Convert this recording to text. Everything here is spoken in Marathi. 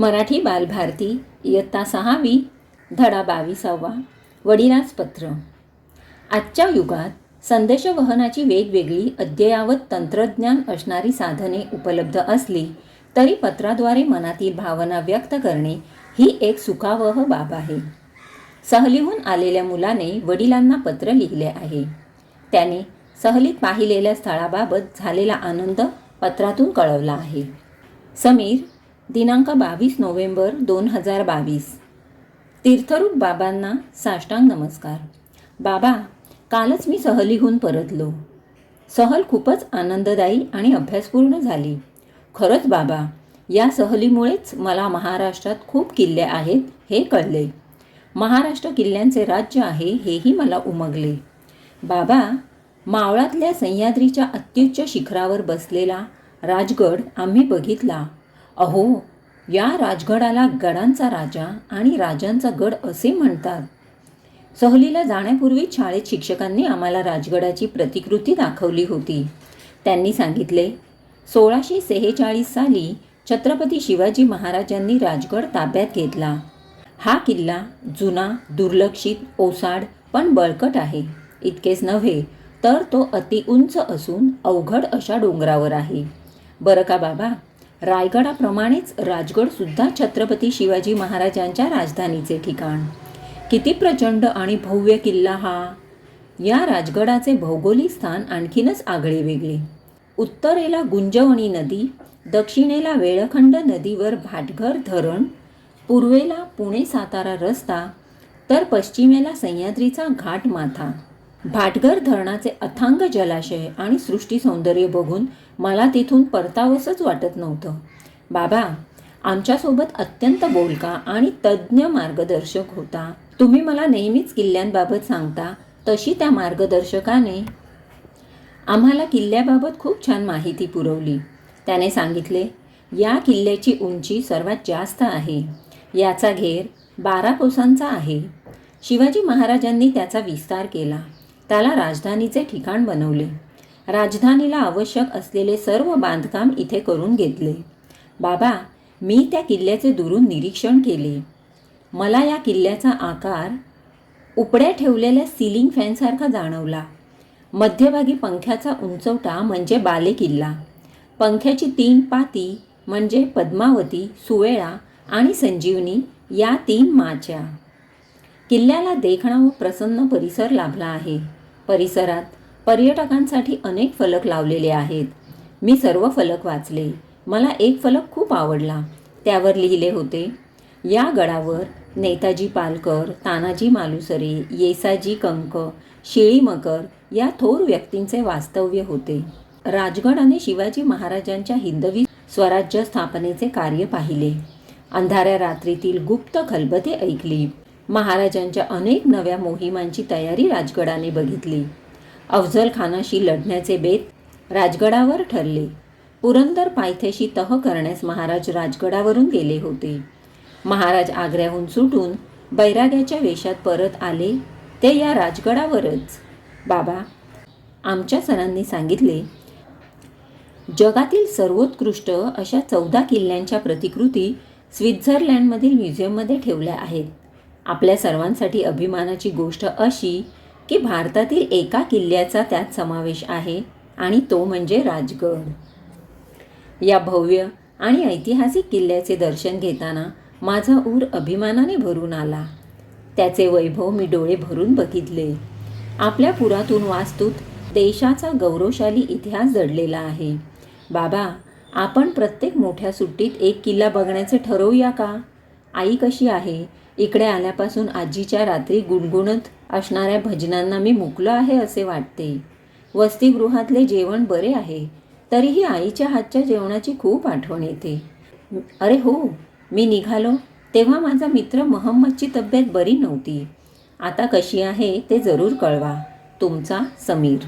मराठी बालभारती इयत्ता सहावी धडा बावीसावा वडिलास पत्र आजच्या युगात संदेशवहनाची वेगवेगळी अद्ययावत तंत्रज्ञान असणारी साधने उपलब्ध असली तरी पत्राद्वारे मनातील भावना व्यक्त करणे ही एक सुखावह बाब आहे. सहलीहून आलेल्या मुलाने वडिलांना पत्र लिहिले आहे. त्याने सहलीत पाहिलेल्या स्थळाबाबत झालेला आनंद पत्रातून कळवला आहे. समीर दिनांक बावीस नोव्हेंबर दोन हजार बावीस. तीर्थरूप बाबांना साष्टांग नमस्कार. बाबा कालच मी सहलीहून परतलो. सहल खूपच आनंददायी आणि अभ्यासपूर्ण झाली. खरंच बाबा या सहलीमुळेच मला महाराष्ट्रात खूप किल्ले आहेत हे कळले. महाराष्ट्र किल्ल्यांचे राज्य आहे हेही मला उमगले. बाबा मावळातल्या सह्याद्रीच्या अत्युच्च शिखरावर बसलेला राजगड आम्ही बघितला. अहो या राजगडाला गडांचा राजा आणि राजांचा गड असे म्हणतात. सहलीला जाण्यापूर्वी शाळेत शिक्षकांनी आम्हाला राजगडाची प्रतिकृती दाखवली होती. त्यांनी सांगितले सोळाशे सेहेचाळीस साली छत्रपती शिवाजी महाराजांनी राजगड ताब्यात घेतला. हा किल्ला जुना दुर्लक्षित ओसाड पण बळकट आहे. इतकेच नव्हे तर तो अति उंच असून अवघड अशा डोंगरावर आहे. बरं का बाबा? रायगडाप्रमाणेच राजगडसुद्धा छत्रपती शिवाजी महाराजांच्या राजधानीचे ठिकाण. किती प्रचंड आणि भव्य किल्ला हा! या राजगडाचे भौगोलिक स्थान आणखीनच आगळे वेगळे. उत्तरेला गुंजवणी नदी दक्षिणेला वेळखंड नदीवर भाटघर धरण पूर्वेला पुणे सातारा रस्ता तर पश्चिमेला सह्याद्रीचा घाट माथा भाटघर धरणाचे अथांग जलाशय आणि सृष्टी सौंदर्य बघून मला तिथून परतावंसंच वाटत नव्हतं. बाबा आमच्यासोबत अत्यंत बोलका आणि तज्ज्ञ मार्गदर्शक होता. तुम्ही मला नेहमीच किल्ल्यांबाबत सांगता तशी त्या मार्गदर्शकाने आम्हाला किल्ल्याबाबत खूप छान माहिती पुरवली. त्याने सांगितले या किल्ल्याची उंची सर्वात जास्त आहे. याचा घेर बारा कोसांचा आहे. शिवाजी महाराजांनी त्याचा विस्तार केला. त्याला राजधानीचे ठिकाण बनवले. राजधानीला आवश्यक असलेले सर्व बांधकाम इथे करून घेतले. बाबा मी त्या किल्ल्याचे दुरून निरीक्षण केले. मला या किल्ल्याचा आकार उपड्या ठेवलेल्या सिलिंग फॅनसारखा जाणवला. मध्यभागी पंख्याचा उंचवटा म्हणजे बाले किल्ला. पंख्याची तीन पाती म्हणजे पद्मावती सुवेळा आणि संजीवनी या तीन माच्या. किल्ल्याला देखणा व प्रसन्न परिसर लाभला आहे. परिसरात पर्यटकांसाठी अनेक फलक लावलेले आहेत. मी सर्व फलक वाचले. मला एक फलक खूप आवडला. त्यावर लिहिले होते या गडावर नेताजी पालकर तानाजी मालुसरे येसाजी कंक शिळी मकर या थोर व्यक्तींचे वास्तव्य होते. राजगडाने शिवाजी महाराजांच्या हिंदवी स्वराज्य स्थापनेचे कार्य पाहिले. अंधाऱ्या रात्रीतील गुप्त खलबते ऐकली. महाराजांच्या अनेक नव्या मोहिमांची तयारी राजगडाने बघितली. अफजल खानाशी लढण्याचे बेत राजगडावर ठरले. पुरंदर पायथ्याशी तह करण्यास महाराज राजगडावरून गेले होते. महाराज आग्र्याहून सुटून बैराग्याच्या वेशात परत आले. ते या राजगडावरच. बाबा आमच्या सरांनी सांगितले जगातील सर्वोत्कृष्ट अशा चौदा किल्ल्यांच्या प्रतिकृती स्वित्झर्लंडमधील म्युझियममध्ये ठेवल्या आहेत. आपल्या सर्वांसाठी अभिमानाची गोष्ट अशी की भारतातील एका किल्ल्याचा त्यात समावेश आहे आणि तो म्हणजे राजगड. या भव्य आणि ऐतिहासिक किल्ल्याचे दर्शन घेताना माझा ऊर अभिमानाने भरून आला. त्याचे वैभव मी डोळे भरून बघितले. आपल्या पुरातून वास्तूत देशाचा गौरवशाली इतिहास दडलेला आहे. बाबा आपण प्रत्येक मोठ्या सुट्टीत एक किल्ला बघण्याचे ठरवूया का? आई कशी आहे? इकडे आल्यापासून आजीच्या रात्री गुणगुणत असणाऱ्या भजनांना मी मुकलो आहे असे वाटते. वसतिगृहातले जेवण बरे आहे तरीही आईच्या हातच्या जेवणाची खूप आठवण येते. अरे हो मी निघालो तेव्हा माझा मित्र महम्मदची तब्येत बरी नव्हती. आता कशी आहे ते जरूर कळवा. तुमचा समीर